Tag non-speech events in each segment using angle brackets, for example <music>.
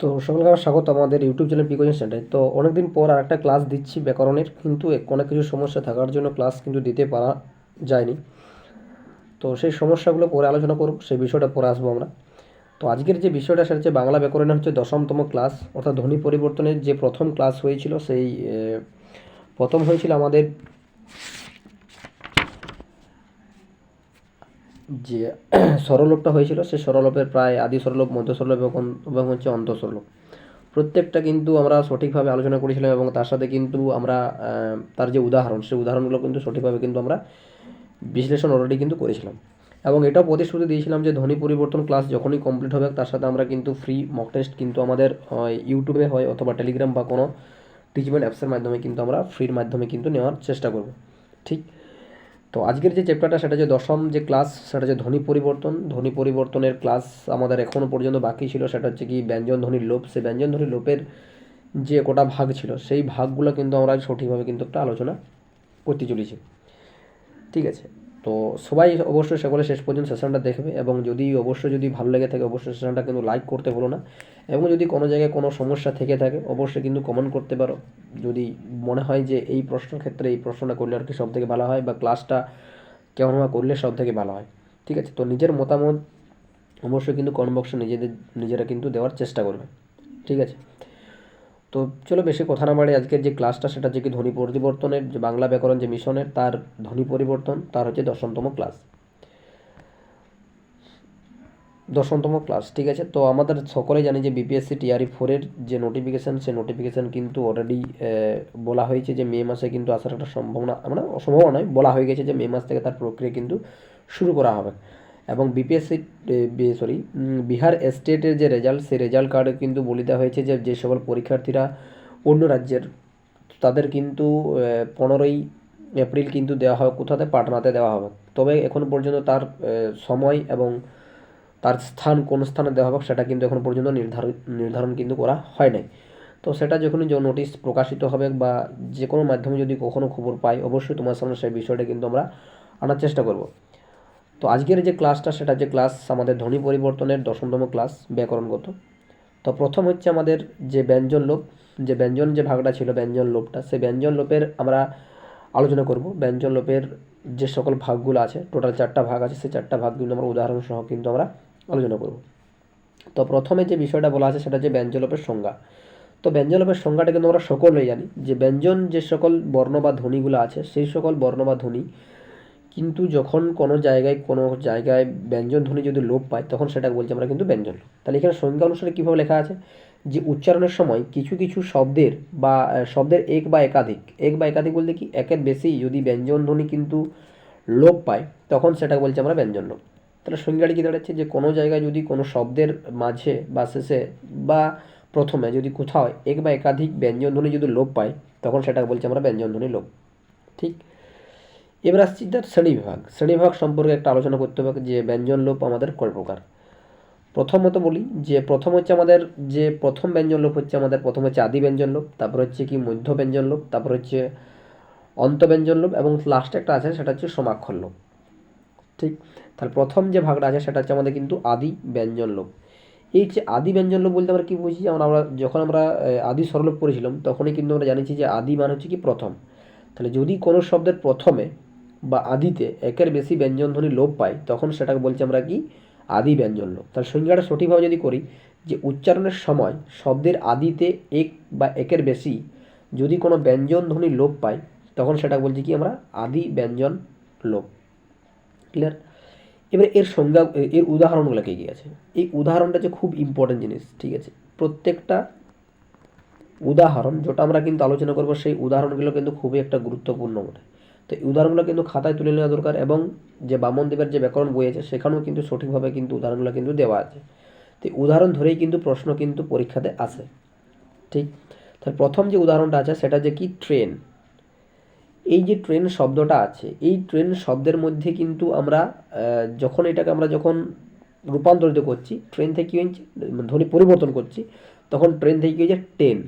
তো সকলকে স্বাগত আমাদের ইউটিউব চ্যানেল পিকোচিং সেন্টারে তো অনেকদিন পর আর একটা ক্লাস দিচ্ছি ব্যাকরণের, কিন্তু অনেক কিছু সমস্যা থাকার জন্য ক্লাস কিন্তু দিতে পারা যায়নি। তো সেই সমস্যাগুলো পরে আলোচনা করব, সেই বিষয়টা পরে আসব আমরা। তো আজকের যে বিষয়টা সেটা হচ্ছে বাংলা ব্যাকরণের হচ্ছে দশমতম ক্লাস অর্থাৎ ধ্বনি পরিবর্তনের যে প্রথম ক্লাস হয়েছিল, সেই প্রথম হয়েছিল আমাদের যে <clears throat> স্বরলোপটা হয়েছিল সেই স্বরলোপের প্রায় আদি স্বরলোপ মধ্য স্বরলোপ এবং এবং হচ্ছে অন্ত স্বরলোপ প্রত্যেকটা কিন্তু আমরা সঠিকভাবে আলোচনা করেছিলাম এবং তার সাথে কিন্তু আমরা তার যে উদাহরণ সেই উদাহরণগুলো কিন্তু সঠিকভাবে কিন্তু আমরা বিশ্লেষণ অলরেডি কিন্তু করেছিলাম। এবং এটাও প্রতিশ্রুতি দিয়েছিলাম যে ধ্বনি পরিবর্তন ক্লাস যখনই কমপ্লিট হবে, তার সাথে আমরা কিন্তু ফ্রি মক টেস্ট কিন্তু আমাদের ইউটিউবে হয় অথবা টেলিগ্রাম বা কোনো টিচমেন্ট অ্যাপসের মাধ্যমে কিন্তু আমরা ফ্রির মাধ্যমে কিন্তু নেওয়ার চেষ্টা করব। ঠিক তো আজকের যে চ্যাপ্টারটা সেটা যে দশম যে ক্লাস সেটা যে ধ্বনি পরিবর্তন, ধ্বনি পরিবর্তনের ক্লাস আমাদের এখনও পর্যন্ত বাকি ছিল, সেটা হচ্ছে কি ব্যঞ্জন ধ্বনির লোপ। সে ব্যঞ্জন ধ্বনির লোপের যে কটা ভাগ ছিল, সেই ভাগগুলো কিন্তু আমরা সঠিকভাবে কিন্তু একটা আলোচনা করতে চলেছি। ঠিক আছে? তো সবাই অবশ্যই সকলে শেষ পর্যন্ত সেশনটা দেখবে এবং যদি অবশ্যই যদি ভালো লেগে থাকে অবশ্যই সেশনটা কিন্তু লাইক করতে ভুলো না এবং যদি কোনো জায়গায় কোনো সমস্যা থেকে থাকে অবশ্যই কিন্তু কমেন্ট করতে পারো। যদি মনে হয় যে এই প্রশ্নের ক্ষেত্রে এই প্রশ্নটা করলে আর কি সব থেকে ভালো হয় বা ক্লাসটা কেমন করলে সব থেকে ভালো হয়। ঠিক আছে? তো নিজের মতামত অবশ্যই কিন্তু কমেন্ট বক্সে নিজেদের, নিজেরা কিন্তু দেওয়ার চেষ্টা করবে। ঠিক আছে? তো চলো বেশি কথা না বাড়ি আজকের যে ক্লাসটা সেটা হচ্ছে কি ধ্বনি পরিবর্তনের, যে বাংলা ব্যাকরণ যে মিশনের, তার ধ্বনি পরিবর্তন, তার হচ্ছে দশমতম ক্লাস দশমতম ক্লাস ঠিক আছে? তো আমাদের সকলেই জানি যে বিপিএসসি টিআরই ফোরের যে নোটিফিকেশান সে নোটিফিকেশান কিন্তু অলরেডি বলা হয়েছে যে মে মাসে কিন্তু আসার একটা সম্ভাবনা মানে অসম্ভাবনা নয়, বলা হয়ে গেছে যে মে মাস থেকে তার প্রক্রিয়া কিন্তু শুরু করা হবে। এবং বিপিএসসি সরি বিহার স্টেটের যে রেজাল্ট সেই রেজাল্ট কার্ডে কিন্তু বলে দেওয়া হয়েছে যে যে সকল পরীক্ষার্থীরা অন্য রাজ্যের, তাদের কিন্তু পনেরোই এপ্রিল কিন্তু দেওয়া হবে, কোথাতে, পাটনাতে দেওয়া হবে। তবে এখন পর্যন্ত তার সময় এবং তার স্থান কোন স্থানে দেওয়া হবে, সেটা কিন্তু এখন পর্যন্ত নির্ধারণ নির্ধারণ কিন্তু করা হয় নাই। তো সেটা যখনই যে নোটিশ প্রকাশিত হবে বা যে কোনো মাধ্যমে যদি কখনো খবর পাই, অবশ্যই তোমার সামনে সেই বিষয়টা কিন্তু আমরা আনার চেষ্টা করব। তো আজকের যে ক্লাসটা সেটা যে ক্লাস আমাদের ধ্বনি পরিবর্তনের দশমতম ক্লাস ব্যাকরণগত। তো প্রথম হচ্ছে আমাদের যে ব্যঞ্জন লোপ, যে ব্যঞ্জন যে ভাগটা ছিল, ব্যঞ্জন লোপটা, সেই ব্যঞ্জন লোপের আমরা আলোচনা করব। ব্যঞ্জন লোপের যে সকল ভাগগুলো আছে টোটাল চারটা ভাগ আছে, সেই চারটা ভাগ কিন্তু আমরা উদাহরণ সহ কিন্তু আমরা আলোচনা করব। তো প্রথমে যে বিষয়টা বলা আছে, সেটা হচ্ছে ব্যঞ্জনলোপের সংজ্ঞা। তো ব্যঞ্জনলোপের সংজ্ঞাটা কিন্তু আমরা সকলেই জানি। যে ব্যঞ্জন যে সকল বর্ণ বা ধ্বনিগুলো আছে, সেই সকল বর্ণ বা ধ্বনি কিন্তু যখন কোনো জায়গায় কোনো জায়গায় ব্যঞ্জন ধ্বনি যদি লোপ পায়, তখন সেটা বলছি আমরা কিন্তু ব্যঞ্জন লোপ। তাহলে এখানে সংজ্ঞা অনুসারে কীভাবে লেখা আছে? যে উচ্চারণের সময় কিছু কিছু শব্দের বা শব্দের এক বা একাধিক, এক বা একাধিক বলতে কি? একের বেশি যদি ব্যঞ্জন ধ্বনি কিন্তু লোপ পায়, তখন সেটা বলছি আমরা ব্যঞ্জন লোপ। তাহলে সংজ্ঞাটি কী দাঁড়াচ্ছে? যে কোনো জায়গায় যদি কোনো শব্দের মাঝে বা শেষে বা প্রথমে যদি কোথাও এক বা একাধিক ব্যঞ্জন ধ্বনি যদি লোপ পায়, তখন সেটা বলছি আমরা ব্যঞ্জন ধ্বনি লোপ। ঠিক? এবার আসছি তার শ্রেণীবিভাগ শ্রেণীবিভাগ সম্পর্কে একটা আলোচনা করতে হবে যে ব্যঞ্জন লোপ আমাদের কয় প্রকার? প্রথমত বলি যে প্রথম হচ্ছে আমাদের যে প্রথম ব্যঞ্জন লোপ হচ্ছে আমাদের, প্রথম হচ্ছে আদি ব্যঞ্জন লোপ, তারপর হচ্ছে কি মধ্য ব্যঞ্জন লোপ, তারপর হচ্ছে অন্ত ব্যঞ্জন লোপ এবং লাস্টে একটা আছে সেটা হচ্ছে সমাক্ষর লোপ। ঠিক? তাহলে প্রথম যে ভাগটা আছে সেটা হচ্ছে আমাদের কিন্তু আদি ব্যঞ্জন লোপ। এই যে আদি ব্যঞ্জন লোপ বলতে আমরা কী বুঝি যেমন আমরা, যখন আমরা আদি স্বরলোপ করেছিলাম, তখনই কিন্তু আমরা জানিছি যে আদি মানে হচ্ছে কি প্রথম। তাহলে যদি কোনো শব্দের প্রথমে বা আদিতে একের বেশি ব্যঞ্জন ধ্বনি লোপ পায়, তখন সেটাকে বলছি আমরা কি? আদি ব্যঞ্জন লোপ। তাহলে সংজ্ঞাটা সঠিকভাবে যদি করি, যে উচ্চারণের সময় শব্দের আদিতে এক বা একের বেশি যদি কোনো ব্যঞ্জন ধ্বনি লোপ পায়, তখন সেটা বলছি কি আমরা? আদি ব্যঞ্জন লোপ। ক্লিয়ার এবারে এর সংজ্ঞা, এর উদাহরণগুলো কী আছে? এই উদাহরণটা হচ্ছে খুব ইম্পর্টেন্ট জিনিস, ঠিক আছে? প্রত্যেকটা উদাহরণ, যেটা আমরা কিন্তু আলোচনা করব, সেই উদাহরণগুলো কিন্তু খুবই একটা গুরুত্বপূর্ণ বটে। তো উদাহরণগুলো কিন্তু খাতায় তুলে নেওয়া দরকার এবং যে বামনদেবের যে ব্যাকরণ বই আছে, সেখানেও কিন্তু সঠিকভাবে কিন্তু উদাহরণগুলো কিন্তু দেওয়া আছে। তো উদাহরণ ধরেই কিন্তু প্রশ্ন কিন্তু পরীক্ষাতে আসে। ঠিক? তাহলে প্রথম যে উদাহরণটা আছে, সেটা যে কি? ট্রেন। এই যে ট্রেন শব্দটা আছে, এই ট্রেন শব্দের মধ্যে কিন্তু আমরা যখন এটাকে আমরা যখন রূপান্তরিত করছি, ট্রেন থেকে কী হয়েছে? ধ্বনি পরিবর্তন করছি, তখন ট্রেন থেকে কী হয়েছে? টেন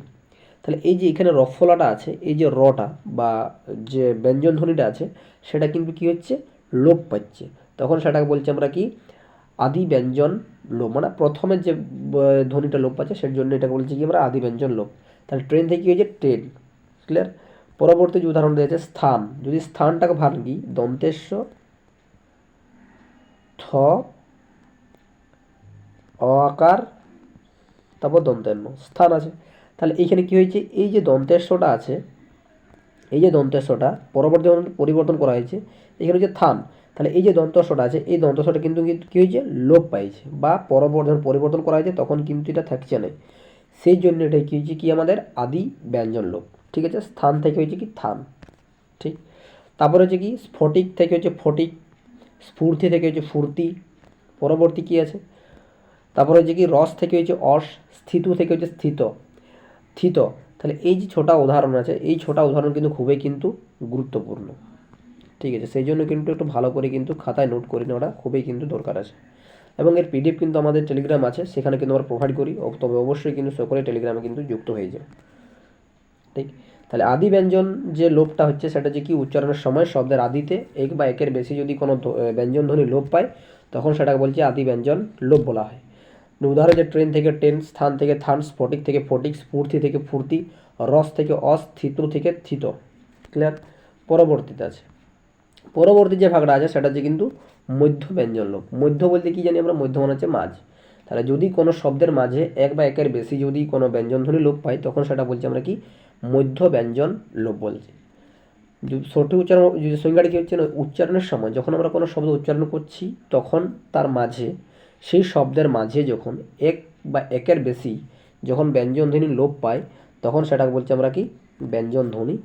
তাহলে এই যে এখানে রফলাটা আছে, এই যে রটা বা যে ব্যঞ্জন ধ্বনিটা আছে, সেটা কিন্তু কি হচ্ছে? লোপ পাচ্ছে। তখন সেটাকে বলছি আমরা কি? আদি ব্যঞ্জন লোপ। মানে প্রথমে যে ধ্বনিটা লোপ পাচ্ছে, সের জন্য এটাকে বলছি কি আমরা আদি ব্যঞ্জন লোপ। তাহলে ট্রেন থেকে কি হয়েছে? ট্রেন ক্লিয়ার পরবর্তী যে উদাহরণ দেওয়া দিয়েছে স্থান। যদি স্থানটাকে ভাঙি দন্তেশ্ব, থ, অ আকার, তারপর দন্তেন্ন স্থান আছে। তাহলে এইখানে কি হয়েছে? এই যে দন্তেশ্বটা আছে, এই যে দন্তেশ্বটা পরবর্তী পরিবর্তন করা হয়েছে, এখানে হচ্ছে থান। তাহলে এই যে দন্তস্বটা আছে, এই দন্তস্বটা কিন্তু কি- হয়েছে? লোপ পাইছে বা পরবর্তী যখন পরিবর্তন করা হয়েছে, তখন কিন্তু এটা থাকছে না। সেই জন্য এটা কি হয়েছে কি আমাদের? আদি ব্যঞ্জন লোপ। ঠিক আছে? স্থান থেকে হয়েছে কি থান। ঠিক? তারপরে হচ্ছে কি? স্ফটিক থেকে হচ্ছে ফটিক, স্ফূর্তি থেকে হচ্ছে ফুর্তি। পরবর্তী কি আছে? তারপরে হচ্ছে কি রস থেকে হচ্ছে অস, স্থিতু থেকে হচ্ছে স্থিত। থিত তাহলে এই যে ছোটা উদাহরণ আছে, এই ছোটা উদাহরণ কিন্তু খুবই কিন্তু গুরুত্বপূর্ণ। ঠিক আছে, সেই জন্য কিন্তু একটু ভালো করে কিন্তু খাতায় নোট করে নেওয়াটা খুবই কিন্তু দরকার আছে। এবং এর পিডিএফ কিন্তু আমাদের টেলিগ্রাম আছে, সেখানে কিন্তু আমরা প্রোভাইড করি তবে অবশ্যই কিন্তু সকলে টেলিগ্রামে কিন্তু যুক্ত হয়ে যায়। ঠিক, তাহলে আদি ব্যঞ্জন যে লোপটা হচ্ছে, সেটা যে কি উচ্চারণের সময় শব্দের আদিতে এক বা একের বেশি যদি কোনো ব্যঞ্জন ধ্বনি লোপ পায়, তখন সেটাকে বলছে আদি ব্যঞ্জন লোপ বলা হয়। উদাহরণ যে ট্রেন থেকে ট্রেন স্থান থেকে থান স্ফটিক থেকে ফটিক স্ফূর্তি থেকে ফুর্তি রস থেকে অস থিত থেকে থিত ক্লিয়ার পরবর্তীতে আছে। পরবর্তী যে ভাগটা আছে, সেটা হচ্ছে কিন্তু মধ্য ব্যঞ্জন লোপ। মধ্য বলতে কি জানি আমরা? মধ্য মানে হচ্ছে মাঝ। তাহলে যদি কোনো শব্দের মাঝে এক বা একের বেশি যদি কোনো ব্যঞ্জন ধ্বনি লোপ পাই তখন সেটা বলছি আমরা কি? মধ্য ব্যঞ্জন লোপ বলছি। সঠিক উচ্চারণ সংজ্ঞাটা কি হচ্ছে না? উচ্চারণের সময়, যখন আমরা কোনো শব্দ উচ্চারণ করছি, তখন তার মাঝে সেই শব্দের মাঝে যখন এক বা একের বেশি যখন ব্যঞ্জন ধ্বনি লোপ পায়, তখন সেটাকে বলছি আমরা কি? ব্যঞ্জন ধ্বনি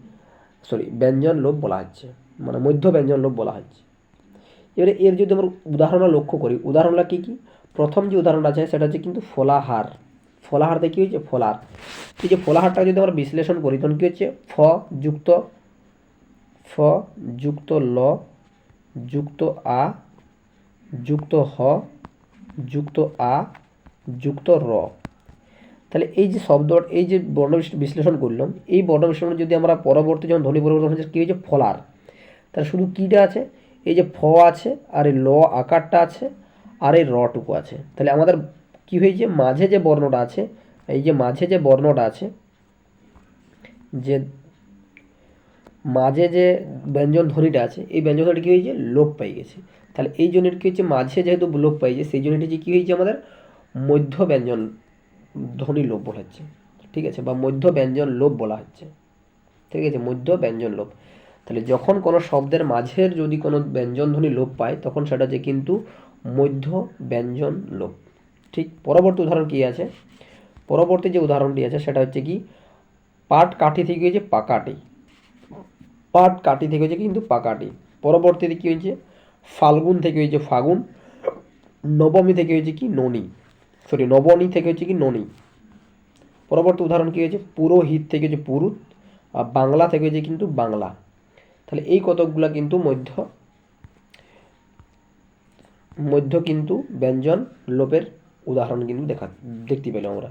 সরি ব্যঞ্জন লোপ বলা হচ্ছে মানে মধ্য ব্যঞ্জন লোপ বলা হচ্ছে। এবারে এর যদি আমরা উদাহরণ লক্ষ্য করি, উদাহরণটা কী কী? প্রথম যে উদাহরণটা আছে সেটা হচ্ছে কিন্তু ফলাহার। ফলাহারতে কী হয়েছে ফলার এই যে ফলাহারটা যদি আমরা বিশ্লেষণ করি, তখন কী হচ্ছে? ফ যুক্ত ফ যুক্ত ল, যুক্ত আ, যুক্ত হ যুক্ত আ, যুক্ত র। তাহলে এই যে শব্দ এই যে বর্ণ বিশ্লেষণ করলাম, এই বর্ণ বিশ্লেষণ যদি আমরা পরবর্তী যখন ধ্বনি পরিবর্তন হচ্ছে, কী হয়েছে? ফলার। তাহলে শুধু কীটা আছে? এই যে ফ আছে, আর এই ল আকারটা আছে, আর এই রটুকু আছে। তাহলে আমাদের কি হয়েছে? মাঝে যে বর্ণটা আছে, এই যে মাঝে যে বর্ণটা আছে, যে মাঝে যে ব্যঞ্জন ধ্বনিটা আছে, এই ব্যঞ্জন ধ্বনিটা কী হয়েছে? লোপ পাই গেছে। তাহলে এই জন্য কী হচ্ছে মাঝে যেহেতু লোপ পাইছে সেই জন্য এটি কী হয়েছে আমাদের? মধ্য ব্যঞ্জন ধ্বনি লোপ বলা হচ্ছে। ঠিক আছে? বা মধ্য ব্যঞ্জন লোপ বলা হচ্ছে। ঠিক আছে? মধ্য ব্যঞ্জন লোপ। তাহলে যখন কোনো শব্দের মাঝের যদি কোনো ব্যঞ্জন ধ্বনি লোপ পায়, তখন সেটা যে কিন্তু মধ্য ব্যঞ্জন লোপ। ঠিক? পরবর্তী উদাহরণ কী আছে? পরবর্তী যে উদাহরণটি আছে, সেটা হচ্ছে কি? পাট কাঠি থেকে হয়েছে পাকাটি। পাট কাটি থেকে হয়েছে কিন্তু পাকাটি পরবর্তীতে কী হয়েছে? ফাল্গুন থেকে হয়েছে ফাগুন। নবমী থেকে হয়েছে কি? ননি। সরি নবনী থেকে হচ্ছে কি? ননি। পরবর্তী উদাহরণ কী হয়েছে? পুরোহিত থেকে হচ্ছে পুরুত, আর বাংলা থেকে হয়েছে কিন্তু বাংলা। তাহলে এই কতকগুলা কিন্তু মধ্য মধ্য কিন্তু ব্যঞ্জন লোপের উদাহরণ কিন্তু দেখা, দেখতে পেলাম আমরা।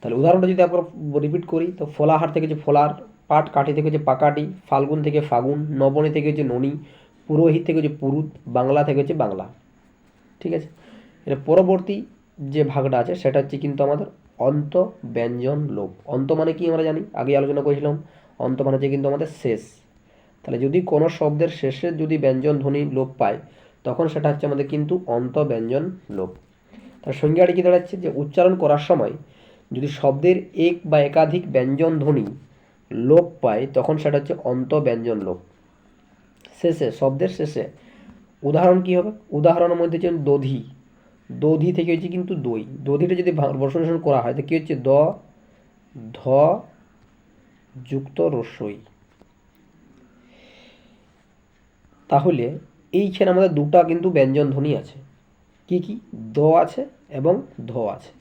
তাহলে উদাহরণটা যদি আমরা রিপিট করি, তো ফলাহার থেকে যে ফলার পাট কাঠি থেকে হচ্ছে পাকাটি, ফাল্গুন থেকে ফাগুন, নবনী থেকে হচ্ছে ননি, পুরোহিত থেকে হচ্ছে পুরুত, বাংলা থেকে হচ্ছে বাংলা। ঠিক আছে? এর পরবর্তী যে ভাগটা আছে, সেটা হচ্ছে কিন্তু আমাদের অন্ত ব্যঞ্জন লোপ। অন্ত মানে কি আমরা জানি? আগে আলোচনা করেছিলাম। অন্ত মানে হচ্ছে কিন্তু আমাদের শেষ। তাহলে যদি কোনো শব্দের শেষে যদি ব্যঞ্জন ধ্বনি লোপ পায়, তখন সেটা হচ্ছে আমাদের কিন্তু অন্ত ব্যঞ্জন লোপ। তার সংজ্ঞাটি কি দাঁড়াচ্ছে? যে উচ্চারণ করার সময় যদি শব্দের এক বা একাধিক ব্যঞ্জন ধ্বনি লোপ পায়, তখন সেটা হচ্ছে অন্ত ব্যঞ্জন লোপ। শেষে, শব্দের শেষে উদাহরণ কি হবে? উদাহরণের মধ্যে হচ্ছে দধি। দধি থেকে হচ্ছে কিন্তু দই। দধিটা যদি বর্ষণ করা হয়, তো কী হচ্ছে? দ, ধ, যুক্ত রসই। তাহলে এইখানে আমাদের দুটা কিন্তু ব্যঞ্জন ধ্বনি আছে। কি কি? দ আছে এবং ধ আছে।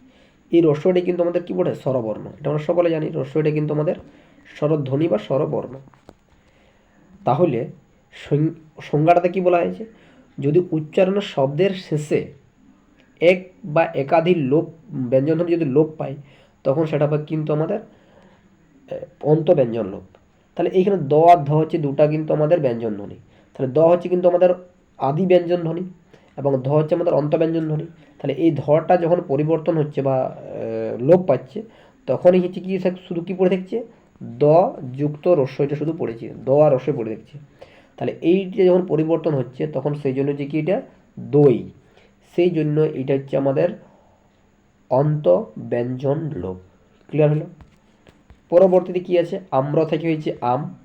এই রস্যটা কিন্তু আমাদের কি বলে? স্বরবর্ণ। এটা আমরা সকলে জানি রস্যটা কিন্তু আমাদের স্বরধ্বনি বা স্বরবর্ণ তাহলে সংজ্ঞাটাতে কি বলা হয়েছে? যদি উচ্চারণের শব্দের শেষে এক বা একাধিক লোপ ব্যঞ্জনধ্বনি যদি লোপ পায়, তখন সেটা কিন্তু আমাদের অন্ত ব্যঞ্জন লোপ। তাহলে এইখানে দ আর ধ হচ্ছে দুটা কিন্তু আমাদের ব্যঞ্জন ধ্বনি। তাহলে দ হচ্ছে কিন্তু আমাদের আদি ব্যঞ্জন ধ্বনি এবং ধ হচ্ছে আমাদের অন্তব্যঞ্জন ধ্বনি। তাহলে এই ধটা যখন পরিবর্তন হচ্ছে বা লোপ পাচ্ছে, তখনই হচ্ছে কি শুধু কি পড়ে থাকছে? দ যুক্ত রস্যইটা শুধু পড়েছে, দ আর রস্যই পড়ে থাকছে তাহলে এই যে যখন পরিবর্তন হচ্ছে, তখন সেই জন্য যে কি এটা? দই। সেই জন্য এটা হচ্ছে আমাদের অন্ত ব্যঞ্জন লোপ। ক্লিয়ার হলো? পরবর্তীতে কি আছে? আম্র থেকে হয়েছে আম,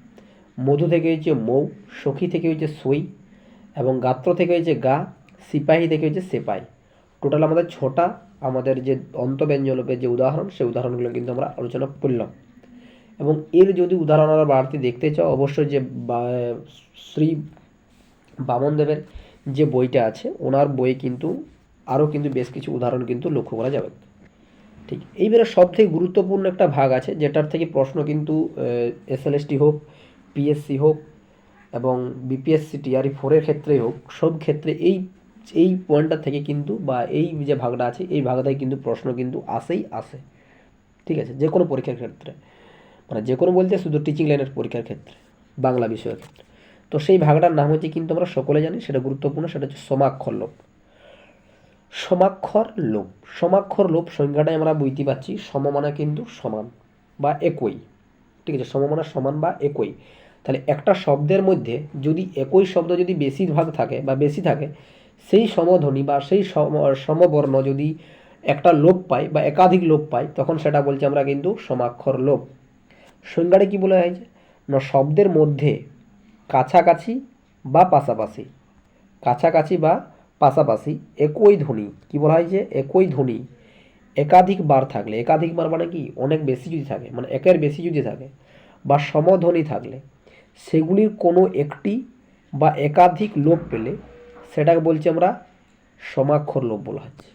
মধু থেকে হয়েছে মৌ, সখী থেকে হয়েছে সই, এবং গাত্র থেকে হয়েছে গা, সিপাহী থেকে হয়েছে সেপাই। টোটাল আমাদের ছটা, আমাদের যে অন্তব্যঞ্জলোপের যে উদাহরণ, সেই উদাহরণগুলো কিন্তু আমরা আলোচনা করলাম। এবং এর যদি উদাহরণ আমরা বাড়তি দেখতে চাও, অবশ্যই যে শ্রী বামনদেবের যে বইটা আছে, ওনার বই কিন্তু আরও কিন্তু বেশ কিছু উদাহরণ কিন্তু লক্ষ্য করা যাবে। ঠিক, এইবারে সব থেকে গুরুত্বপূর্ণ একটা ভাগ আছে, যেটার থেকে প্রশ্ন কিন্তু এস এল এসএলএসটি হোক পিএসসি হোক, এবং বিপিএসসি টিআরই ফোরের ক্ষেত্রেই হোক, সব ক্ষেত্রে এই এই পয়েন্টটা থেকে কিন্তু বা এই যে ভাগটা আছে, এই ভাগটায় কিন্তু প্রশ্ন কিন্তু আসেই আসে। ঠিক আছে যে কোনো পরীক্ষার ক্ষেত্রে। মানে যে কোনো বলতে শুধু টিচিং লাইনের পরীক্ষার ক্ষেত্রে, বাংলা বিষয়ের ক্ষেত্রে। তো সেই ভাগটার নাম হচ্ছে কিন্তু আমরা সকলে জানি, সেটা গুরুত্বপূর্ণ, সেটা হচ্ছে সমাক্ষর লোপ। সমাক্ষর লোপ সমাক্ষর লোপ সংজ্ঞাটাই আমরা বুঝতে পারছি সম মানে কিন্তু সমান বা একই। ঠিক আছে সম মানে সমান বা একই। তাহলে একটা শব্দের মধ্যে যদি একই শব্দ যদি বেশিরভাগ থাকে বা বেশি থাকে, সেই সমধ্বনি বা সেই সম- সমবর্ণ যদি একটা লোপ পায় বা একাধিক লোপ পায়, তখন সেটা বলছি আমরা কিন্তু সমাক্ষর লোপ। সংজ্ঞাটা কি বলা হয়েছে? না, শব্দের মধ্যে কাছাকাছি বা পাশাপাশি। কাছাকাছি বা পাশাপাশি, একই ধ্বনি। কি বলা হয়েছে? একই ধ্বনি। একাধিক বার থাকলে। একাধিক বার মানে কি? অনেক বেশি যদি থাকে মানে একের বেশি যদি থাকে, বা সমধ্বনি থাকলে, সেগুলির কোনো একটি বা একাধিক লোপ পেলে, সেটাকে বলছি আমরা সমাক্ষর লোপ বলা হচ্ছে।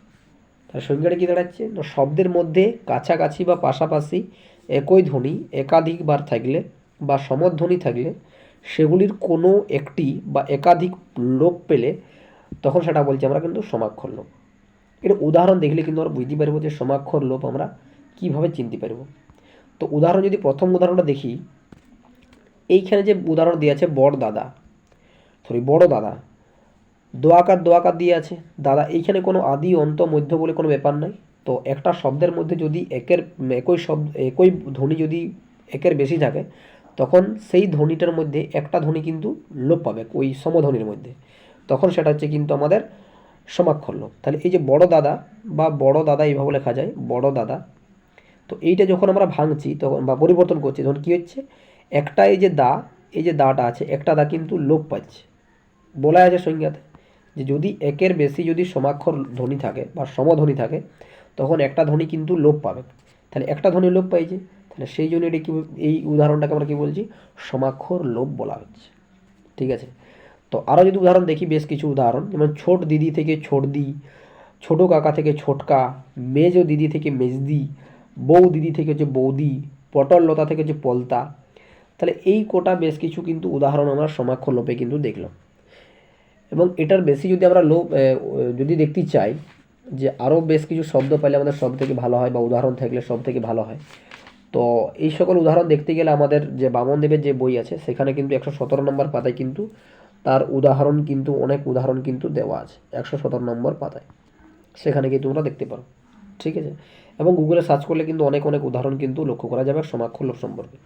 তাহলে সংজ্ঞাটা কী দাঁড়াচ্ছে? না, শব্দের মধ্যে কাছাকাছি বা পাশাপাশি একই ধ্বনি একাধিকবার থাকলে বা সমধ্বনি থাকলে সেগুলির কোনো একটি বা একাধিক লোপ পেলে তখন সেটা বলছি আমরা কিন্তু সমাক্ষর লোপ। এটা উদাহরণ দেখলে কিন্তু আমরা বুঝতে পারব যে সমাক্ষর লোপ আমরা কীভাবে চিনতে পারব। তো উদাহরণ যদি প্রথম উদাহরণটা দেখি, এইখানে যে উদাহরণ দিয়ে আছে, বড় দাদা। সরি বড় দাদা। দোয়াকার দোয়াকার দিয়ে আছে। দাদা, এইখানে কোনো আদি, অন্ত, মধ্য বলে কোনো ব্যাপার নাই। তো একটা শব্দের মধ্যে যদি একের একই শব্দ একই ধ্বনি যদি একের বেশি থাকে তখন সেই ধ্বনিটার মধ্যে একটা ধ্বনি কিন্তু লোপ পাবে ওই সমধ্বনির মধ্যে। তখন সেটা হচ্ছে কিন্তু আমাদের সমাক্ষর লোপ। তাহলে এই যে বড় দাদা বা বড় দাদা এইভাবে লেখা যায় বড় দাদা। তো এইটা যখন আমরা ভাঙছি তখন বা পরিবর্তন করছি তখন কী হচ্ছে? একটা এই যে দা এই যে দাটা আছে একটা দা কিন্তু লোপ পাচ্ছে। বলা আছে সংজ্ঞাতে যে যদি একের বেশি যদি সমাক্ষর ধ্বনি থাকে বা সমধ্বনি থাকে তখন একটা ধ্বনি কিন্তু লোপ পাবে। তাহলে একটা ধ্বনি লোপ পাইছে, তাহলে সেই জন্য এটা কি এই উদাহরণটাকে আমরা কী বলছি? সমাক্ষর লোপ বলা হচ্ছে। ঠিক আছে? তো আরও যদি উদাহরণ দেখি, বেশ কিছু উদাহরণ। যেমন ছোট দিদি থেকে ছোট দি ছোট কাকা থেকে ছোটকা, মেজ দিদি থেকে মেজদি, বউ দিদি থেকে হচ্ছে বৌদি, পটল লতা থেকে হচ্ছে পলতা। তাহলে এই কোটা বেশ কিছু কিন্তু উদাহরণ আমরা সমাক্ষর লোপে কিন্তু দেখলাম। এবং এটার বেশি যদি আমরা লোপ যদি দেখতে চাই যে আরও বেশ কিছু শব্দ পাইলে আমাদের সব থেকে ভালো হয় বা উদাহরণ থাকলে সব থেকে ভালো হয়। তো এই সকল উদাহরণ দেখতে গেলে আমাদের যে বামনদেবের যে বই আছে, সেখানে কিন্তু একশো সতেরো নম্বর পাতায় কিন্তু তার উদাহরণ কিন্তু, অনেক উদাহরণ কিন্তু দেওয়া আছে, একশো সতেরো নম্বর পাতায়। সেখানে কিন্তু তোমরা দেখতে পারো, ঠিক আছে? এবং গুগলে সার্চ করলে কিন্তু অনেক অনেক উদাহরণ কিন্তু লক্ষ্য করা যাবে সমাক্ষর লোপ সম্পর্কে।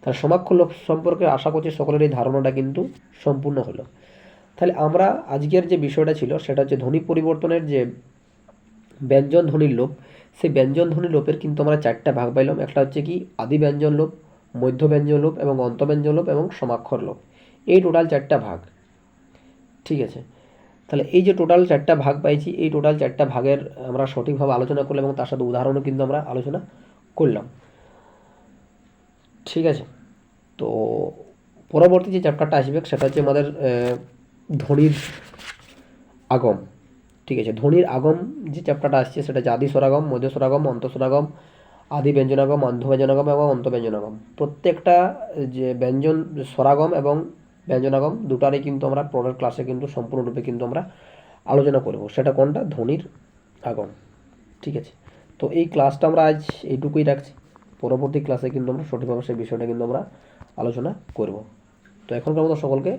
তাহলে সমাক্ষর লোপ সম্পর্কে আশা করছি সকলের এই ধারণাটা কিন্তু সম্পূর্ণ হলো। তাহলে আমরা আজকের যে বিষয়টা ছিল, সেটা হচ্ছে ধ্বনি পরিবর্তনের যে ব্যঞ্জন ধ্বনির লোপ। সেই ব্যঞ্জন ধ্বনি লোপের কিন্তু আমরা চারটা ভাগ পাইলাম। একটা হচ্ছে কি, আদি ব্যঞ্জন লোপ, মধ্য ব্যঞ্জন লোপ এবং অন্তব্যঞ্জন লোপ এবং সমাক্ষর লোপ। এই টোটাল চারটা ভাগ। ঠিক আছে? তাহলে এই যে টোটাল চারটা ভাগ পাইছি, এই টোটাল চারটা ভাগের আমরা সঠিকভাবে আলোচনা করলাম এবং তার সাথে উদাহরণও কিন্তু আমরা আলোচনা করলাম। ঠিক আছে? তো পরবর্তী যে চ্যাপ্টারটা আসবে, সেটা হচ্ছে আমাদের ধ্বনির আগম। ঠিক আছে ধ্বনির আগম যে চ্যাপ্টারটা আসছে সেটা আদি স্বরাগম, মধ্য স্বরাগম, অন্ত স্বরাগম, আদি ব্যঞ্জনাগম, অন্ধ ব্যঞ্জনাগম এবং অন্ত ব্যঞ্জনাগম। প্রত্যেকটা যে ব্যঞ্জন, স্বরাগম এবং ব্যঞ্জনাগম দুটারই কিন্তু আমরা পরের ক্লাসে কিন্তু সম্পূর্ণরূপে কিন্তু আমরা আলোচনা করব। সেটা কোনটা? ধ্বনির আগম। ঠিক আছে? তো এই ক্লাসটা আমরা আজ এইটুকুই রাখছি। পরবর্তী ক্লাসে কিন্তু আমরা সঠিকভাবে সেই বিষয়টা কিন্তু আমরা আলোচনা করব। তো এখনকার মতো সকলকে